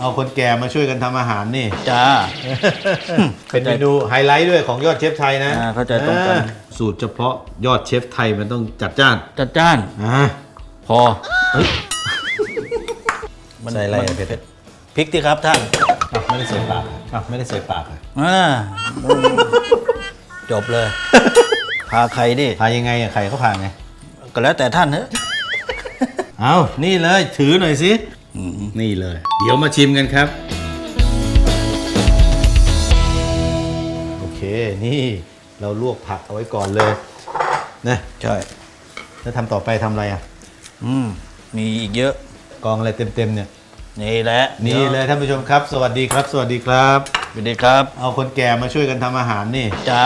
เอาคนแก่มาช่วยกันทำอาหารนี่ จ้า เป็นเมนูไฮไลท์ด้วยของยอดเชฟไทยนะอ่าเข้าใจตรงกัน อ่าสูตรเฉพาะยอดเชฟไทยมันต้องจัดจ้านจัดจ้าน อ่า พอใส่อะไรอะมันเผ็ด พริกที่ครับท่านอะไม่ได้ใส่ปากอะอะไม่ได้ใส่ปากอะอ่าจบเลย พาใครดิพายังไงอะใครเขาพาไงก็แล้วแต่ท่านเถอะ เอานี่เลยถือหน่อยสิ นี่เลย เดี๋ยวมาชิมกันครับ โอเค นี่เราลวกผักเอาไว้ก่อนเลย นะใช่แล้วทำต่อไปทำอะไรอะ อืมมีอีกเยอะ กองอะไรเต็มๆเนี่ย นี่แหละนี่เลยท่านผู้ชมครับ สวัสดีครับ สวัสดีครับ สวัสดีครับ เอาคนแก่มาช่วยกันทำอาหารนี่ จ้า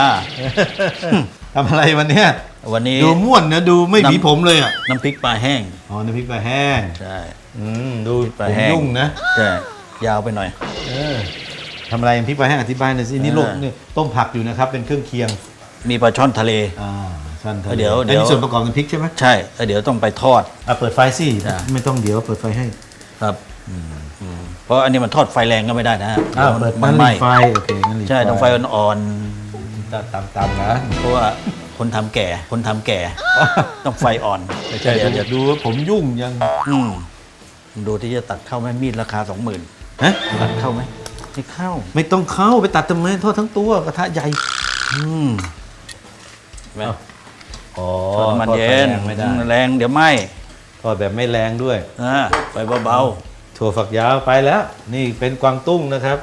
ทำอะไรวันเนี้ยวันนี้ดูม่วนนะดูไม่หวีผมเลยอะน้ำพริกปลาแห้งอ๋อน้ำพริกปลาแห้งใช่อืมดูปลาผมแห้งยุ่งนะใช่ยาวไปหน่อยเออทำอะไรน้ำพริกปลาแห้งอธิบายหน่อยสินี่เออลูกนี่ต้มผักอยู่นะครับ เป็นเครื่องเคียง มีปลาช่อนทะเลอ่าสั้นทะเลเดี๋ยวอันเดี๋นี้ยวส่วนประกอบน้ำพริกใช่ไหมใช่แล้วเดี๋ยวต้องไปทอดอะเปิดไฟสิจ้ะไม่ต้องเดี๋ยวเปิดไฟให้ครับอืมเพราะอันนี้มันทอดไฟแรงก็ไม่ได้นะฮะอ้าวดี๋ยวเปิดมัมันนไหรีม้ไฟโอเคงั้นรีใช่ต้องไฟอ่อน ตามตามๆนะๆเพราะว่าคนทำแก่ คนทำแก่ ต้องไฟอ่อนไม่ใช่เดี๋ยวเดี๋เดี๋ยยววดูว่าผมยุ่งยังอืมดูที่จะตัดเข้าไหมมีดราคาสองหมื่นฮะตัดเข้าไหมไม่เข้า ไม่ต้องเข้าไปตัดทำไมทอดทั้งตัวกระทะใหญ่ อืมแม่อ้าวอ๋อทอดน้ำมันทอดไฟเย็นแรงไม่ได้แรงเดี๋ยวไหมทอดแบบไม่แรงด้วย อ่าไฟเบาถั่วฝักยาวไปแล้ว นี่เป็นกวางตุ้งนะครับ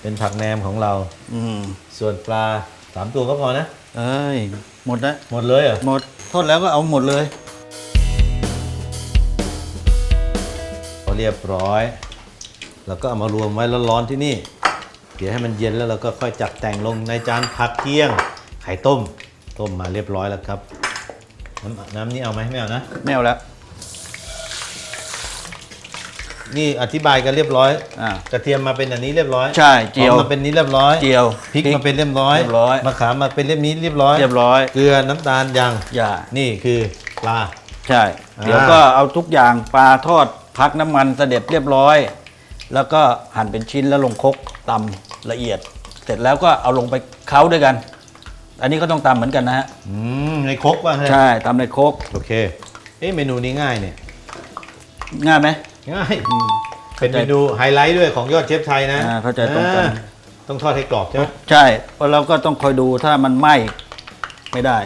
เป็นผักแหนมของเรา ๆอืมส่วนปลา สามตัวก็พอนะ เอ้ย หมดแล้วหมดเลยเหรอหมดทอดแล้วก็เอาหมดเลยพอเรียบร้อย แล้วก็เอามารวมไว้ร้อนๆที่นี่ เดี๋ยวให้มันเย็นแล้วเราก็ค่อยจัดแต่งลงในจานผักเคี่ยง ไข่ต้ม ต้มมาเรียบร้อยแล้วครับ น้ำน้ำนี้เอาไหมไม่เอานะ ไม่เอาแล้ว นี่อธิบายกันเรียบร้อยอ่ากระเทียมมาเป็นอันนี้เรียบร้อยใช่เจียวหอมมาเป็นนี้เรียบร้อยเจียวพริกมาเป็นเรียบร้อยเรียบร้อย มะขามมาเป็นเรียบนี้เรียบร้อยเรียบร้อยเกลือน้ำตาลยังอย่านี่คือปลา ใช่อ่าเดี๋ยวก็เอาทุกอย่างปลาทอดพักน้ำมันเสด็จเรียบร้อย แล้วก็หั่นเป็นชิ้นแล้วลงครกตำละเอียด เสร็จแล้วก็เอาลงไปเค้าด้วยกัน อันนี้ก็ต้องตำเหมือนกันนะฮะอืมในครกว่าใช่ตำในครกโอเค เอ๊ะเมนูนี้ง่ายเนี่ย ง่ายไหม ง่ายเป็นเมนูไฮไลท์ด้วยของยอดเชฟไทยนะอ่าเข้าใจตรงกัน อ่าต้องทอดให้กรอบใช่ไหม ใช่เพราะเราก็ต้องคอยดูถ้ามันไหม้ไม่ได้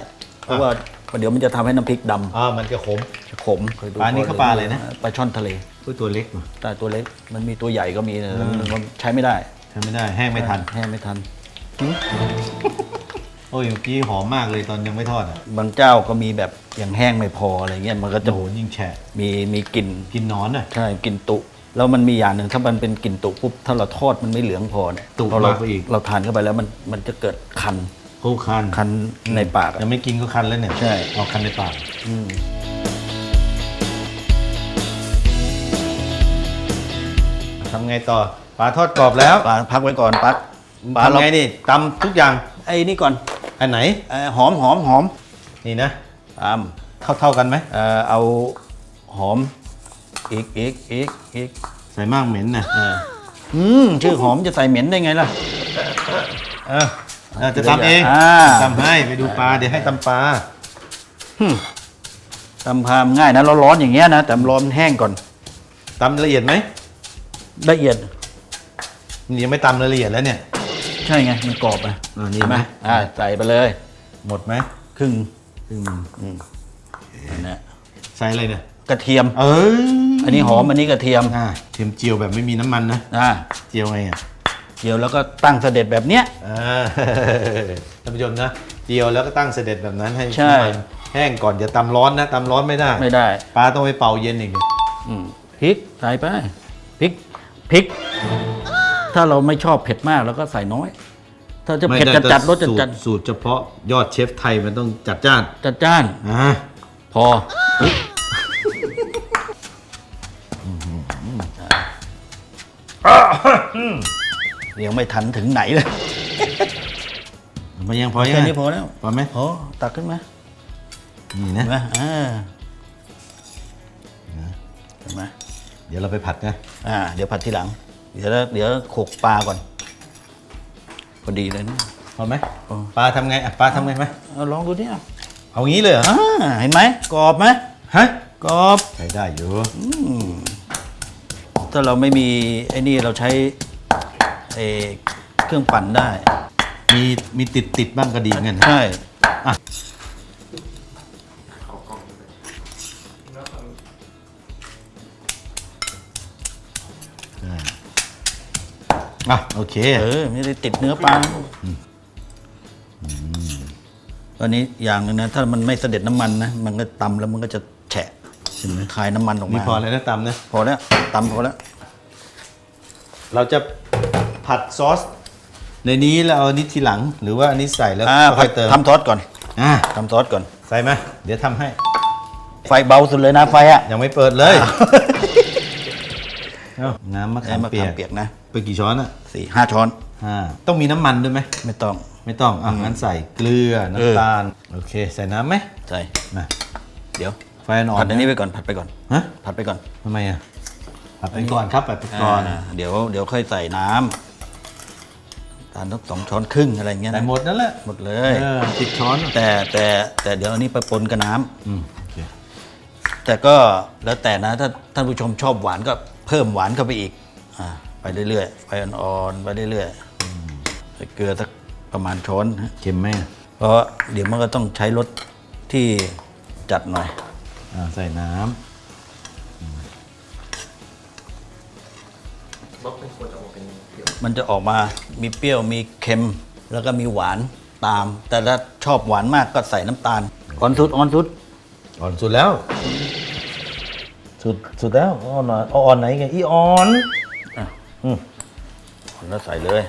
เพราะว่าเดี๋ยวมันจะทำให้น้ำพริกดำอ่ามันจะขม จะขมคอยดูปลานี่เขาปลาอะไรนะ ปลาช่อนทะเล อุ้ยตัวเล็กว่ะ แต่ตัวเล็กมันมีตัวใหญ่ก็มีนะมันใช้ไม่ได้ใช้ไม่ได้แห้งไม่ทัน แห้งไม่ทันโอ้ยเมื่อกี้หอมมากเลยตอนยังไม่ทอดอะบางเจ้าก็มีแบบอย่างแห้งไม่พออะไรเงี้ยมันก็จะโอ้โหยิ่งแฉะมีมีกลิ่นกินหนอนอะ ใช่กลิ่นตุ แล้วมันมีอย่างหนึ่งถ้ามันเป็นกลิ่นตุปุ๊บถ้าเราทอดมันไม่เหลืองพอเนี่ยตุพอเรามากไปอีก เราทานเข้าไปแล้วมันมันจะเกิดคันโอ้คันคันในปากอะ ยังไม่กินก็คันแล้วเนี่ยใช่เอาคันในปากอืมทำไงต่อปลาทอดกรอบแล้วปลาพักไว้ก่อนปักปลาทำเราไงนี่ตำทุกอย่างไอ้นี่ก่อน อันไหนเอ่อหอมหอมหอมนี่นะตามเท่าเท่าๆกันไหมเอ่อเอาหอมอีกอีกอีกอีกใส่มากเหม็นนะอ่าอืมชื่อหอมจะใส่เหม็นได้ไงล่ะ เออเออจะตำเองอ่า ตำให้ไปดูปลาเดี๋ยวให้ตำปลาทำพามง่ายนะร้อนๆอย่างเงี้ยนะแต่ร้อนแห้งก่อนตำละเอียดไหมละเอียดนี่ยังไม่ตำละเอียดแล้วเนี่ย ใช่ไง มันกรอบอะอ่านี่เห็นไหมไหมอ่าใส่ไปเลย หมดไหมครึ่งอืมอืมอันเนี้ยใส่อะไรเนี่ยกระเทียม เอ้ยอันนี้หอมอันนี้กระเทียมอ่าเทียมเจียวแบบไม่มีน้ำมันนะอ่าเจียวไงอะเจียวแล้วก็ตั้งเสด็จแบบเนี้ยอ่าท่านผู้ชมนะเจียวแล้วก็ตั้งเสด็จแบบนั้นให้ใช่น้ำมันแห้งก่อนอย่าตำร้อนนะตำร้อนไม่ได้ ไม่ได้ปลาต้องไปเป่าเย็นอีกอืมพริกใส่ไปพริกพริก ถ้าเราไม่ชอบเผ็ดมากเราก็ใส่น้อย ถ้าจะเผ็ดจัดจัดๆรสจัดสูจัตดรสูตรเฉพาะยอดเชฟไทยมันต้องจัดจ้านจัดจ้านอ่าพอยังไม่ทันถึงไหนเลยมันยังพอยังแค่ไงนี้พอแล้วพอไหมพอตักขึ้นมานี่เห็นะนไหมอ่าเห็นไหมเดี๋ยวเราไปผัดนะอ่า เดี๋ยวผัดทีหลัง เดี๋ยวเดี๋ยวโขลกปลาก่อนพอดีเลยนะ พอไหมพอ ปลาทำไงอะปลาทำไงไหมเอาลองดูนี่อะเอางี้เลยเหรออ่าเห็นไหมกรอบไหมฮะกรอบใช้ได้อยู่ถ้าเราไม่มีไอ้นี่เราใช้ไอ้เครื่องปั่นได้ มีมีติดติดบ้างก็ดีเหมือนกันนะใช่ อะ โอเค เออไม่ได้ติดเนื้อปลาตอนนี้อย่างหนึงนะถ้ามันไม่เสด็จน้ำมันนะมันก็ตำแล้วมันก็จะแฉะเห็นไหมคายน้ำมันออกนี่มาพอเลยนะตำนะ พอแล้วตำพอแล้ว เราจะผัดซอส ในนี้แล้วเอาอันนี้ทีหลัง หรือว่าอันนี้ใส่แล้วอ่าค่อยเติมทำซอสก่อนอ่าทำซอสก่อน ใส่ไหมเดี๋ยวทำให้ ไฟเบาสุดเลยนะไฟอะ ยังไม่เปิดเลย เอาน้ำมะไอ้ขามมะเปียขากมเปียกนะไปกี่ช้อนอะสี่ห้าช้อนห้าต้องมีน้ำมันด้วยไหมไม่ต้องไม่ต้องอะงั้นใส่เกลือเออน้ำตาลโอเค ใส่น้ำไหมใส่มาเดี๋ยวไฟอ่อนๆผัดอันนี้ะไปก่อนผัดไปก่อนฮะผัดไปก่อนทำไมอะผัดไปก่อนครับผัดไปก่อนาเดี๋ยวเดี๋ยวค่อยใส่น้ำตาลสักสองช้อนครึ่งอะไรเงี้ยใส่นะหมดนั่นแหละหมดเลยเออติดช้อนอะแต่แต่แต่เดี๋ยวอันนี้ไปปนกับน้ำอืมโอเคแต่ก็แล้วแต่นะถ้าท่านผู้ชมชอบหวานก็ เพิ่มหวานเข้าไปอีกอ่าไปเรื่อยๆไฟอ่อนๆ ไปเรื่อยๆใส่เกลือสักประมาณช้อนฮะเค็มไหมเพราะเดี๋ยวมันก็ต้องใช้รสที่จัดหน่อยอ่าใส่น้มันจะออกมามีเปรี้ยวมีเค็มแล้วก็มีหวานตาม แต่ถ้าชอบหวานมากก็ใส่น้ำตาลอ่อนสุดอ่อนสุดำอ่อนสุดแล้ว สุดสุดแล้วอ่อนหน่อยเอาอ่อนไหนไงอีอ่อนอ่อนแล้วใส่เลย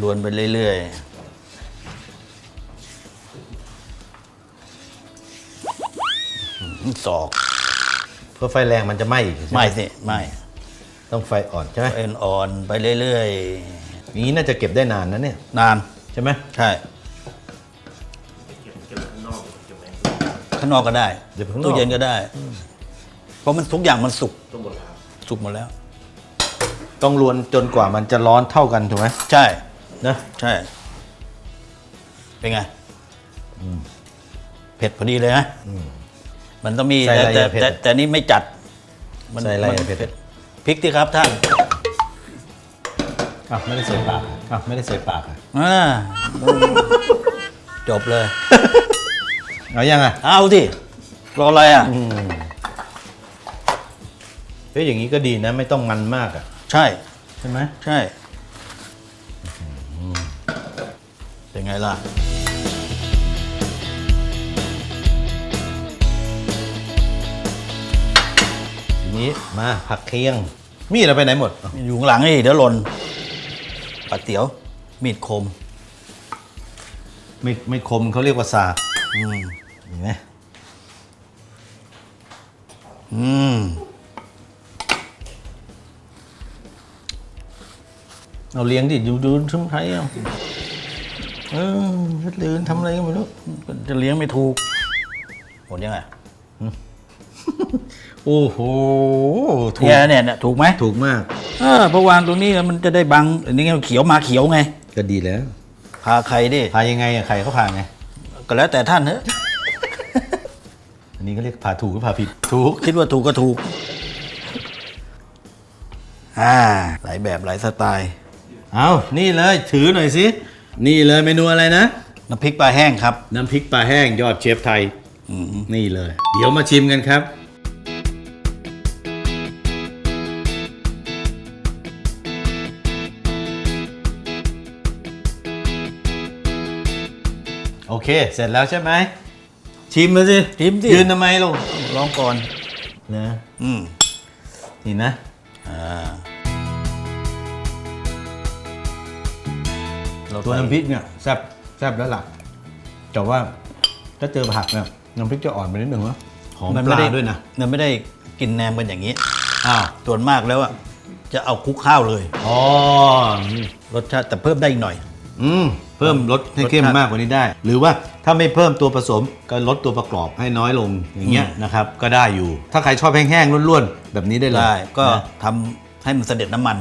ลวนไปเรื่อยๆสอกเพื่อไฟแรงมันจะไหม้อีกใช่หไม่สิไม่ต้องไฟอ่อนใช่ไหมเอ็นอ่อนไปเรื่อยอย่างนี้น่าจะเก็บได้นานนะเนี่ยๆนานใช่ไหมใช่ ข้างนอกก็ได้เดี๋ยวข้างนอกตู้เย็นก็ได้ เพราะมันทุกอย่างมันสุกสุกหมดแล้ว ต้องรวนจนกว่ามันจะร้อนเท่ากันถูกไหมใช่นะใช่ เป็นไงเผ็ดพอดีเลยนะมันต้องมีใส่อะไรแต่อะเผ็ดแต่แต่นี่ไม่จัดใส่อะไรอะมันเผ็ดพริกที่ครับท่านอะไม่ได้ใส่ปากอะไม่ได้ใส่ปากอะอ่าจบเลย เอายังอะเอาสิรออะไรอะ เฮ้ยอย่างนี้ก็ดีนะ ไม่ต้องมันมากอะ ใช่ ใช่ไหมใช่ เป็นไงล่ะ ทีนี้มาผักเคียง มีดเราไปไหนหมดอะอยู่ข้างหลังนี่เดี๋ยวหล่นปัดเตี๋ยว มีดคม ไม่ไม่คมเขาเรียกว่าสาก อืม เห็นไหมอืมเอาเลี้ยงดิดูดูทุ่มไทยเอาเออเฮ็ดลืนทำอะไรก็ไม่รู้จะเลี้ยงไม่ถูกหมดยังไงโอ้โหถูกเนี่ยเนี่ยเนี่ยถูกไหมถูกมากเออเพราะวางตรงนี้แล้วมันจะได้บังอันนี้ไงเขียวมาเขียวไง ก็ดีแล้วพาใครดิพายังไงอะใครเขาพาไงก็แล้วแต่ท่านเถอะ อันนี้ก็เรียกพาถูกหรือพาผิด ถูก คิดว่าถูกก็ถูก อ่า หลายแบบหลายสไตล์ เอานี่เลยถือหน่อยสิ นี่เลยเมนูอะไรนะ น้ำพริกปลาแห้งครับ น้ำพริกปลาแห้งยอดเชฟไทย นี่เลย เดี๋ยวมาชิมกันครับ โอเค เสร็จแล้วใช่ไหม ชิมมาสิชิมสิ ยืนทำไมลงลองก่อนนะอืมนี่นะอ่าเราตัวใส่น้ำพริกเนี่ยแซ่บแซ่บแล้วล่ะแต่ว่าถ้าเจอผักเนี่ยน้ำพริกจะอ่อนไปนิดนึงวะหอมมันปไม่ลาได้ด้วยนะมันไม่ได้กินแหนมกันอย่างนี้ อ้าวส่วนมากแล้วอะจะเอาคลุกข้าวเลย อ๋อรสชาติแต่เพิ่มได้อีกหน่อย อืมเเพิ่มรสให้เข้มรสชาติมากกว่านี้ได้ หรือว่าถ้าไม่เพิ่มตัวผสมก็ลดตัวประกอบให้น้อยลงอย่างเงี้ยนะครับก็ได้อยู่ ถ้าใครชอบแห้งๆล้วนๆแบบนี้ได้เลยได้ก็นะ ทำให้มันเสด็จน้ำมัน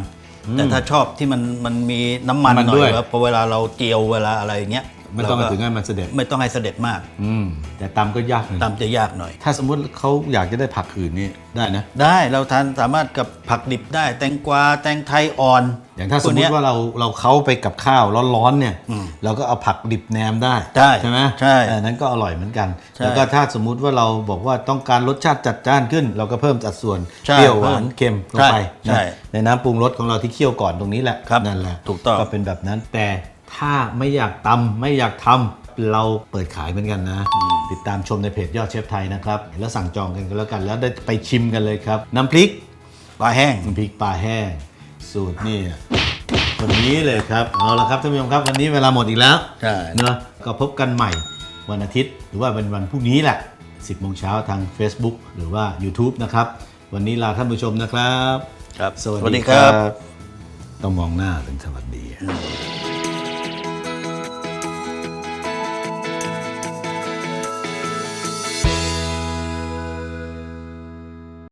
แต่ถ้าชอบที่มันมันมีน้ำมันมันหน่ด้อวย ยครับพอเวลาเราเจียวเวลาอะไรอย่างเงี้ยไม่ต้องเราก็ถึงให้มันเสด็จไม่ต้องให้เสด็จมากอืมแต่ตำก็ยากหน่อยตำจะยากหน่อย ถ้าสมมุติเขาอยากจะได้ผักอื่นนี่ได้นะ ได้เราทานสามารถกับผักดิบได้ แตงกวาแตงไทยอ่อน อย่างถ้าสมพวกมเนี้ติว่าเราเราเข้าไปกับข้าวร้อนๆเนี่ยอืมเราก็เอาผักดิบแหนมได้ได้ใช่ไหมใช่เออนั้นก็อร่อยเหมือนกันใช่แล้วก็ถ้าสมมุติว่าเราบอกว่าต้องการรสชาติจัดจ้านขึ้น เราก็เพิ่มสัดส่วนใช่เปรี้ยวหวานเค็มลงไปใช่นะใช่ในน้ำปรุงรสของเราที่เคี่ยวก่อนตรงนี้แหละครับนั่นแหละถูกต้องก็เป็นแบบนั้นแต่ถ้าไม่อยากตำไม่อยากทำเราเปิดขายเหมือนกันนะ ติดตามชมในเพจยอดเชฟไทยนะครับ แล้วสั่งจองกันก็แล้วกัน แล้วได้ไปชิมกันเลยครับ น้ำพริกปลาแห้งน้ำพริกปลาแห้ง สูตรนี่วันนี้เลยครับ เอาละครับท่านผู้ชมครับวันนี้เวลาหมดอีกแล้วใช่เนอะก็พบกันใหม่วันอาทิตย์ หรือว่าเป็นวันพรุ่งนี้แหละ 10โมงเช้าทาง Facebook หรือว่า YouTube นะครับ วันนี้ลาท่านผู้ชมนะครับ ครับ สวัสสวัสดีดีคครัรับบต้องมองหน้าเป็นสวัสดี